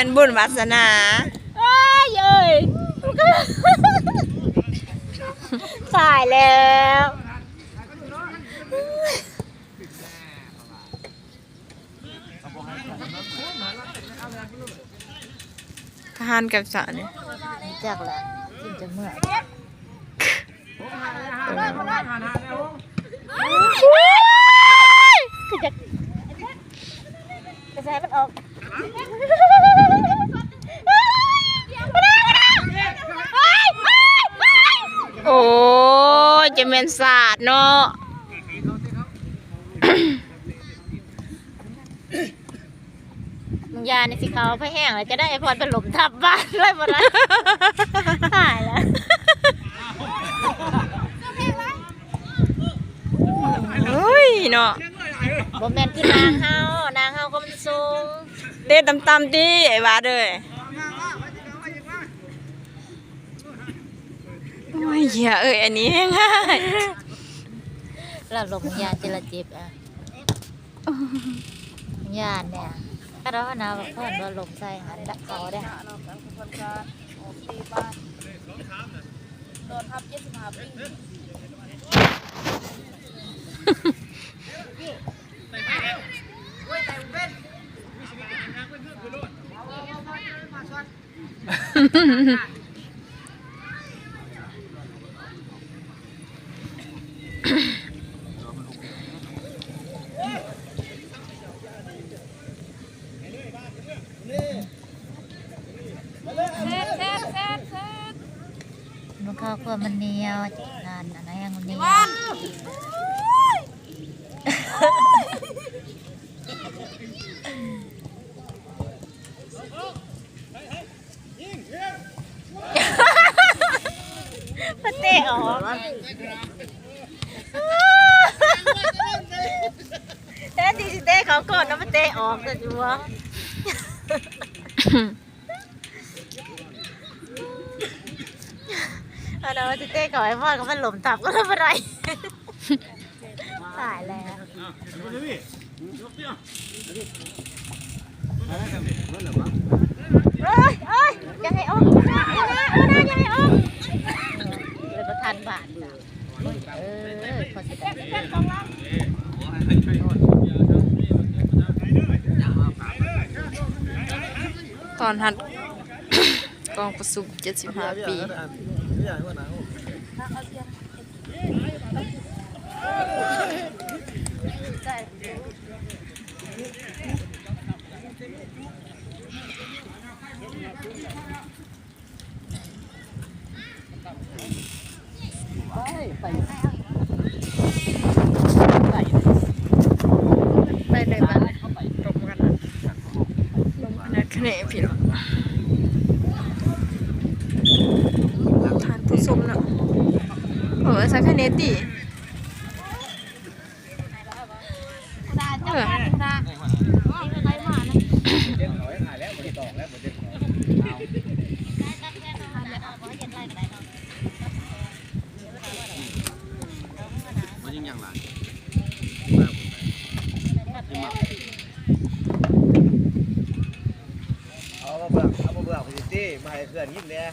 ม่นบุญวาสนาเอ้ยเอ้ยตายแล้วทหารกับสาวเนี่ยจักแหละกินจะเมื่อยคือจะกระแสมันออก โอ้ยจะแม่นศาสตร์เนาะมึงยาในสิเขาไปแห้งแล้วจะได้ไอพรเป็นหลมทับบ้านเลยหมดแล้วตายแล้วเฮ้ยเนาะบ่แม่นคือนางเฮานางเฮาก็มันสูงเต้ตำตำๆดิไอ้บาดเลย โอ้ยเหี้ยเอ้ยอันนี้ง่ายแล้วหลมยาเจรเจ็บอะยาเนี่ยก็ราหนาวเพิ่นว่าลมใส่หันดักเขาได้มันเข้าครั วมันเนียวงานอันไหนยังเหนียวมันเตะออกแท้ที่สิเตะเขาก่อนแล้วมันเตะออกแต่จัว เอาเดี๋ยวสิเตะเขาไอ้พ่อก็มันหล่มตับก็ทำอะไรตายแล้วเอ้ยเอ้ยอยังไงออกเอานะเอานะอยังไงออกเลยประทานบาทจ้ะเออขอสิได้ตอนหัด กองประสุม75 ปีไปเลยบ้านเลยตบกันนะลงนัดคะแนนพี่น้องทานผู้ช มเนาะเออสักคะแนนตีเออเอา สิตี้มาให้เพื่อนยิ้มเนี่ย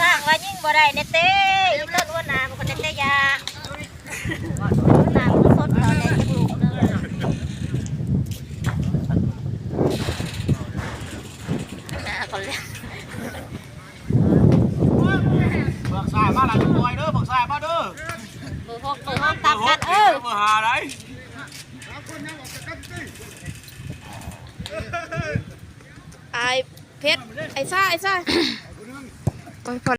สร้างว่ายิ่งบ่ได้เนเต้ยิ่งเลิศว่านาเป็นคนเนเต้ยานาก็สดเราในกระดูกเนื้อนาคนเลี้ยง เบิกสายมาหลังบอยเด้อเบิกสายมาเด้อ มือหกมือหกตับกันเออ เบิกหาได้ ไอ เพชรไอซ่าไอซ่าโอ้ยพอ